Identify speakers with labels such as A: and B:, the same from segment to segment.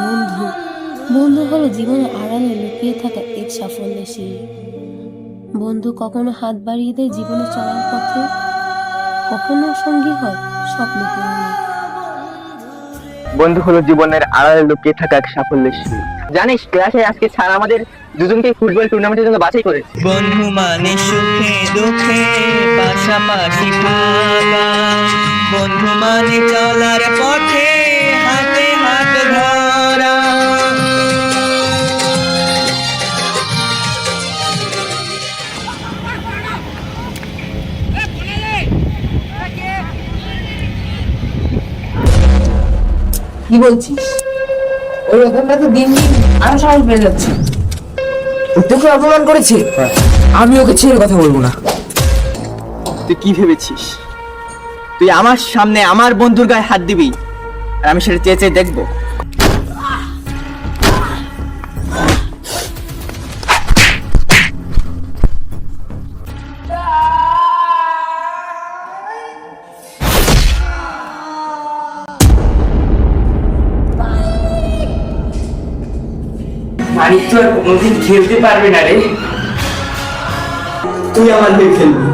A: বন্ধু বন্ধু হলো জীবনের আড়ালে লুকিয়ে থাকা এক সাফল্যের সিঁড়ি বন্ধু কখনো হাত বাড়িয়ে দেয় জীবনে চলার পথে, কখনো সঙ্গী হয় স্বপ্ন পূরণে
B: বন্ধু হলো জীবনের আড়ালে লুকিয়ে থাকা এক সাফল্যের সিঁড়ি। জানিস ক্লাসে আজকে স্যার আমাদের দুজনকে ফুটবল টুর্নামেন্টের জন্য বাছাই করেছে।
C: বন্ধু মানে সুখে দুঃখে পাশাপাশি থাকা বন্ধু মানে চলার পথে হাতে হাত ধরা।
D: কি বলছিস? ওই রকমটা তো দিন দিন আরও সাহস বেড়ে যাচ্ছে। তোকে অপমান করেছে? আমি ওকে ছেড়ে কথা বলব না।
B: তুই কি ভেবেছিস? তুই আমার সামনে আমার বন্ধুর গায়ে হাত দিবি আর আমি সেটা চেয়ে চেয়ে দেখব। মানিক তো আর কোনোদিন খেলতে পারবে না রে।
E: তুই আমার হয়ে খেলবি।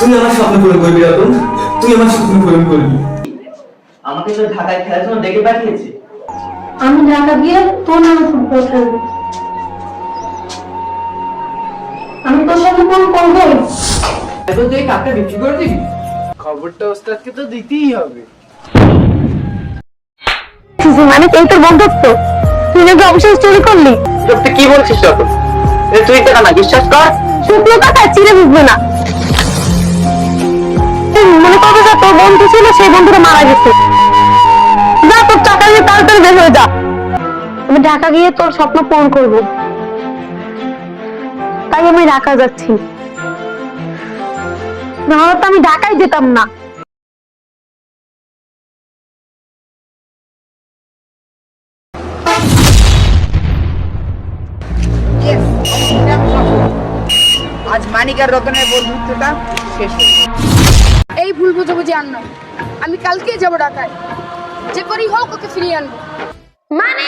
E: তুই আমার স্বপ্ন পূরণ করবি রতন। তুই আমার স্বপ্ন পূরণ করবি।
B: আমাকে তো ঢাকায় খেলার জন্য ডেকে পাঠিয়েছে।
A: আমি ঢাকা গিয়ে তোর নামে ফুটবল খেলব আমি তোর সাথে ফোন করব।
D: এখন তুই কাপটা বিক্রি করে দিবি?
E: খবরটা ওস্তাদকে তো দিতেই হবে।
A: মানে এই তোর বন্ধুত্ব? তুই নাকি অবশেষ চুরি করলি?
B: তুই কি বলছিস রতন তুই টাকা না বিশ্বাস কর।
A: শুকনো কথা চিড়ে বুঝবে না। মনে করবে যে তোর বন্ধু ছিল সেই বন্ধুটা মারা গেছে। যা তোর টাকা নিয়ে তাড়াতাড়ি বের হয়ে যা। আমি ঢাকা গিয়ে তোর স্বপ্ন পূরণ করব। তাই আমি ঢাকা যাচ্ছি। নাহলে তো আমি ঢাকায় যেতাম না।
D: মানিক আর রতনের বন্ধুত্বটা শেষ হয়ে
F: এই ভুল বুঝাবুঝি আর নয়। আমি কালকে যাব ঢাকায়। যে করি হোক ওকে ফিরিয়ে আনব।
A: মানে?